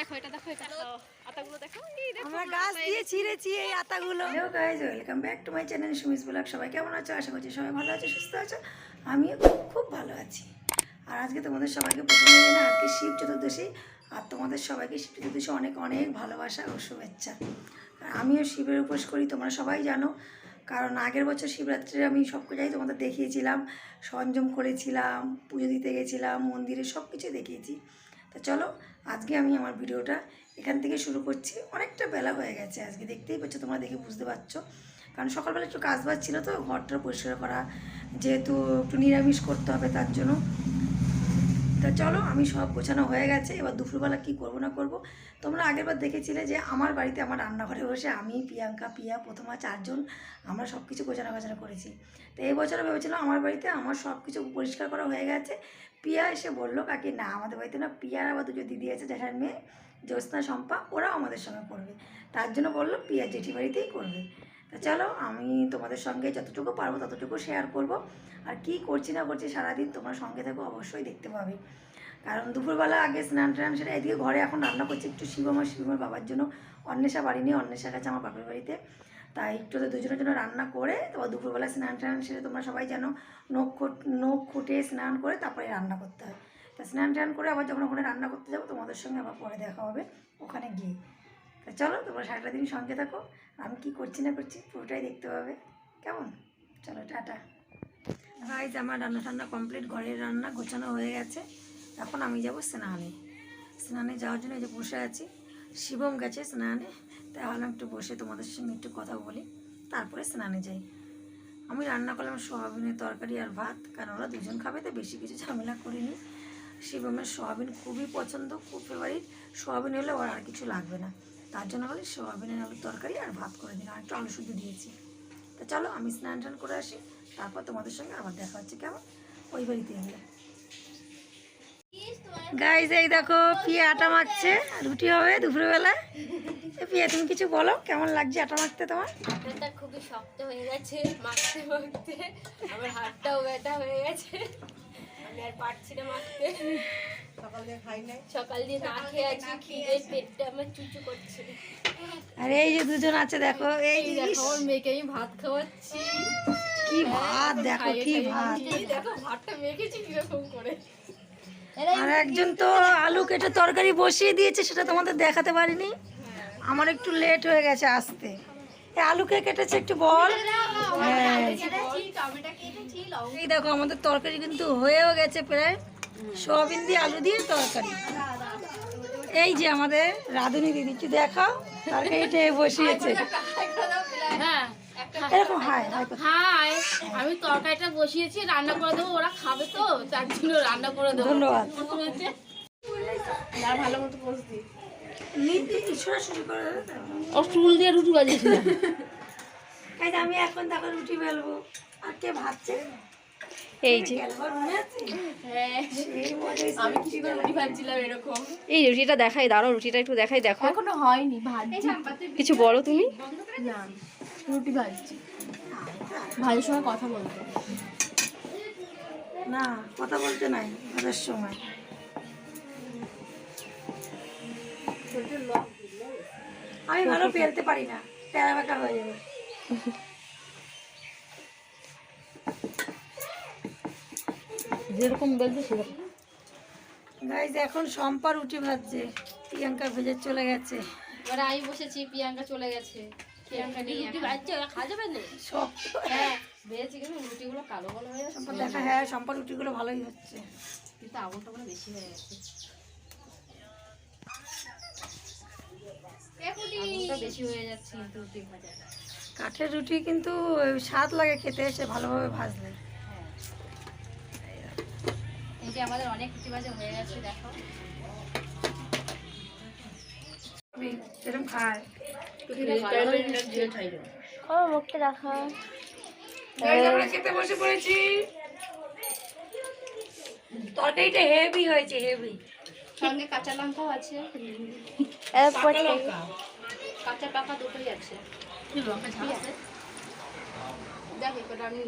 দেখো এটা দেখো এটা আতাগুলো দেখো। এই দেখো আমরা গাছ দিয়ে ছিঁড়েছি এই আতাগুলো। Hello guys welcome back to my channel Sumi's blog সবাই কেমন আছো? আশা করছি সবাই ভালো আছে সুস্থ আছো। আমিও খুব খুব ভালো আছি। আর আজকে তোমাদের সবাইকে প্রথমে আজকে শিব চতুর্দশী। আর তোমাদের সবাইকে শিব চতুর্দশী অনেক অনেক ভালোবাসা ও শুভেচ্ছা। আর আমিও শিবের উপোস করি তোমরা সবাই জানো। কারণ আগের বছর শিবরাত্রির আমি সব কিছুই তোমাদের দেখিয়েছিলাম। সংযম করেছিলাম পুজো দিতে গেছিলাম মন্দিরে সব কিছু দেখিয়েছি। তো চলো, আজকে আমি আমার ভিডিওটা এখান থেকে শুরু করছি। অনেকটা বেলা হয়ে গেছে আজকে, দেখতেই পাচ্ছ, তোমরা দেখে বুঝতে পারছ। কারণ সকালবেলা একটু কাজ বাজ ছিল তো, ঘরটা পরিষ্কার করা, যেহেতু একটু নিরামিষ করতে হবে তার জন্য। তা চলো, আমি সব গোছানো হয়ে গেছে, এবার দুপুরবেলা কি করব না করব? তোমরা আগেরবার দেখেছিলে যে আমার বাড়িতে আমার রান্নাঘরে বসে আমি, প্রিয়াঙ্কা পিয়া প্রথমা চারজন, আমরা সব কিছু গোছানো গোছানো করেছি। তো এই বছর ভেবেছিলাম আমার বাড়িতে আমার সব কিছু পরিষ্কার করা হয়ে গেছে। পিয়া এসে বলল, কাকি, না, আমাদের বাড়িতে না পিয়ার আবার দুটো দিদি আছে জ্যাঠার মেয়ে জ্যোৎস্না, শম্পা, ওরাও আমাদের সঙ্গে করবে। তার জন্য বলল পিয়া জেঠি বাড়িতেই করবে। তা চলো, আমি তোমাদের সঙ্গে যতটুকু পারব ততটুকু শেয়ার করব। আর কি করছি না করছি সারাদিন তোমরা সঙ্গে থাকো, অবশ্যই দেখতে পাবে। কারণ দুপুরবেলা আগে স্নান টান সেটা এদিকে ঘরে এখন রান্না করছি একটু শিবমার শিবমার বাবার জন্য। অন্বেষা বাড়ি নিয়ে অন্বেষা গেছে আমার বাপের বাড়িতে। তাই একটু তো দুজনের জন্য রান্না করে, তারপর দুপুরবেলা স্নান টান সেরে তোমরা সবাই যেন নখ নখ খুঁটে স্নান করে তারপরে রান্না করতে হয়। তা স্নান টান করে আবার যখন ওখানে রান্না করতে যাব, তোমাদের সঙ্গে আবার পরে দেখা হবে, ওখানে গিয়ে। তা চলো, তোমরা সারাটা দিন সঙ্গে থাকো। আমি কি করছি না করছি পুরোটাই দেখতে পাবে। কেমন? চলো, টাটা। গাইজ আমার রান্না টান্না কমপ্লিট ঘরের রান্না গোছানো হয়ে গেছে। এখন আমি যাব স্নানে। স্নানে যাওয়ার জন্য এই যে বসে আছি। শিবম গেছে স্নানে। তাই ভাবলাম একটু বসে তোমাদের সঙ্গে একটু কথা বলি। তারপরে স্নানে যাই। আমি রান্না করলাম সোয়াবিনের তরকারি আর ভাত, কারণ ওরা দুজন খাবে তো বেশি কিছু ঝামেলা করিনি। শিবমের সোয়াবিন খুবই পছন্দ, খুব ফেভারিট সোয়াবিন হলে ওর আর কিছু লাগবে না। তার জন্য বলি সোয়াবিনের আলুর তরকারি আর ভাত করে দিন আর একটু আলু শুধু দিয়েছি। তো চলো আমি স্নান টান করে আসি, তারপর তোমাদের সঙ্গে আবার দেখা হচ্ছে, কেমন? ওই বাড়িতে গেলে গাইজ এই দেখো, পিয়ে আটা মাখছে, রুটি হবে দুপুরবেলা। পিয়ে, তুমি কিছু বলো, কেমন লাগছে আটা মাখতে তোমার? এটা খুবই শক্ত হয়ে গেছে মাখতে মাখতে। আমার হাতটাও ব্যথা হয়ে গেছে। আমি আর পারছি না মাখতে। সকাল দিয়ে না খেয়ে আছি খিদে পেটটা আমার চুচু করছে। আর এই যে দুজন আছে দেখো এই দেখো মেয়েকে আমি ভাত খাওয়াচ্ছি। কি ভাত দেখো কি ভাত। দেখো ভাতটা মেখেছি কীরকম করে। আর একজন তো আলু কেটে তরকারি বসিয়ে দিয়েছে সেটা তোমাদের দেখাতে পারিনি। আমার একটু লেট হয়ে গেছে আসতে। এই আলু কে কেটেছে একটু বল। হ্যাঁ। এই দেখো আমাদের তরকারি কিন্তু হয়েও গেছে প্রায়। সোয়াবিন দিয়ে আলু দিয়ে তরকারি। এই যে আমাদের রাধুনি দিদি একটু দেখাও তরকারিটা বসিয়েছে। হ্যাঁ এরকম হাই হাই আমি তরকারিটা বসিয়েছি রান্না করে দেবো ওরা খাবে তো তার জন্য রান্না করে দেবো। ধন্যবাদ। ভালো মতো বসতি ও চুল দিয়ে রুটি বাজিয়েছিলাম আমি এখন দেখো রুটি বেলবো। আর কে ভাবছে এই যে। হ্যাঁ। এই রুটিটা দেখাই দাঁড়াও রুটিটা একটু দেখাই দেখো। এখনও হয়নি কিছু বলো তুমি? না রুটি ভাজছি। ভাজার সময় কথা বলতে। না কথা বলতে নাই ভাজার সময়। আমি ভালো পেলতে পারি না প্যারা বেঁকা হয়ে যাবে। যেরকম বলছে সেরকম। গাইজ এখন সম্পা রুটি ভাজছে। প্রিয়াঙ্কা ভেজে চলে গেছে। এবার আমি বসেছি প্রিয়াঙ্কা চলে গেছে। প্রিয়াঙ্কা নেই রুটি ভাজছে খাওয়া যাবে না। সব হ্যাঁ ভেজেছি কিন্তু রুটিগুলো কালো কালো হয়ে যাচ্ছে। দেখা হ্যাঁ সম্পা রুটিগুলো ভালোই হচ্ছে। কিন্তু বেশি হয়ে গেছে। বেশি হয়ে যাচ্ছে কিন্তু রুটি ভাজাটা। কাঠের রুটি কিন্তু স্বাদ লাগে খেতে এসে ভালোভাবে ভাজলে। এই যে আমাদের অনেক রুটি ভাজা হয়ে গেছে দেখো। এরকম খায় মুখটা দেখা। খেতে বসে পড়েছি। তরকারিটা হেভি হয়েছে হেভি সঙ্গে কাঁচা লঙ্কাও আছে। কাঁচা পাকা দুটোই আছে। দেখ আমি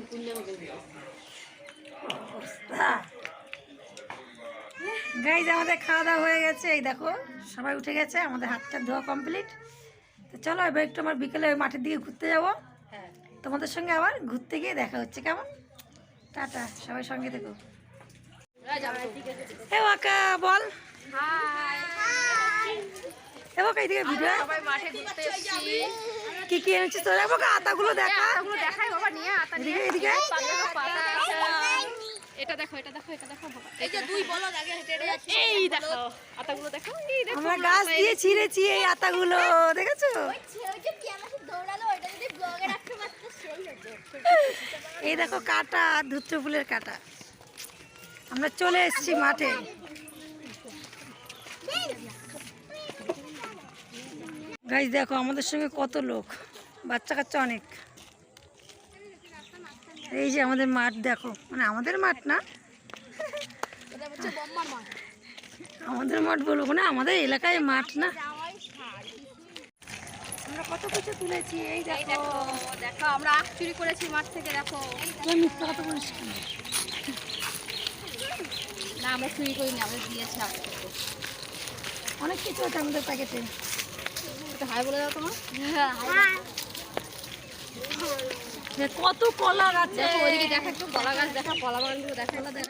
গাইজ আমাদের খাওয়া দাওয়া হয়ে গেছে। এই দেখো সবাই উঠে গেছে আমাদের হাতটা ধোয়া কমপ্লিট তো চলো এবার একটু আমার বিকেলে ওই মাঠের দিকে ঘুরতে যাব। হ্যাঁ তোমাদের সঙ্গে আবার ঘুরতে গিয়ে দেখা হচ্ছে কেমন? টাটা সবাই সঙ্গে দেখো এ ওয়াকা বল। এ ওয়াকা এইদিকে ভিডিও সবাই মাঠে ঘুরতে এসেছি। কি কি এনেছিস তোরা? আতাগুলো দেখা। আতাগুলো দেখাই বাবা নিয়ে আতা নিয়ে এদিকে পাতা এটা দেখো এটা দেখো এটা দেখো এই যে দুই বলো আগে হেঁটে হেঁটে যাচ্ছে। এই দেখো আতাগুলো দেখো এই দেখো আমরা গাছ দিয়ে ছিঁড়েছি এই আতাগুলো দেখেছ? এই দেখো কাটা ধুত্র ফুলের কাটা। আমরা চলে এসেছি মাঠে। গাছ দেখো আমাদের সঙ্গে কত লোক? বাচ্চা কাচ্চা অনেক। এই যে আমাদের মাঠ দেখো। মানে আমাদের মাঠ না? আমাদের মাঠ বলব না আমাদের এলাকায় মাঠ না? আমরা কত কিছু তুলেছি এই দেখো। দেখো আমরা আখ চুরি করেছি মাঠ থেকে দেখো। তুই মিথ্যা কথা বলিস না আমরা চুরি করিনি আমরা দিয়েছি আখ। অনেক কিছু আছে আমাদের প্যাকেটে। হাই বলে দাও তোমার। কত কলা গাছ দেখো ওইদিকে দেখা একটু কলা গাছ দেখা কলা বাগানগুলো দেখা।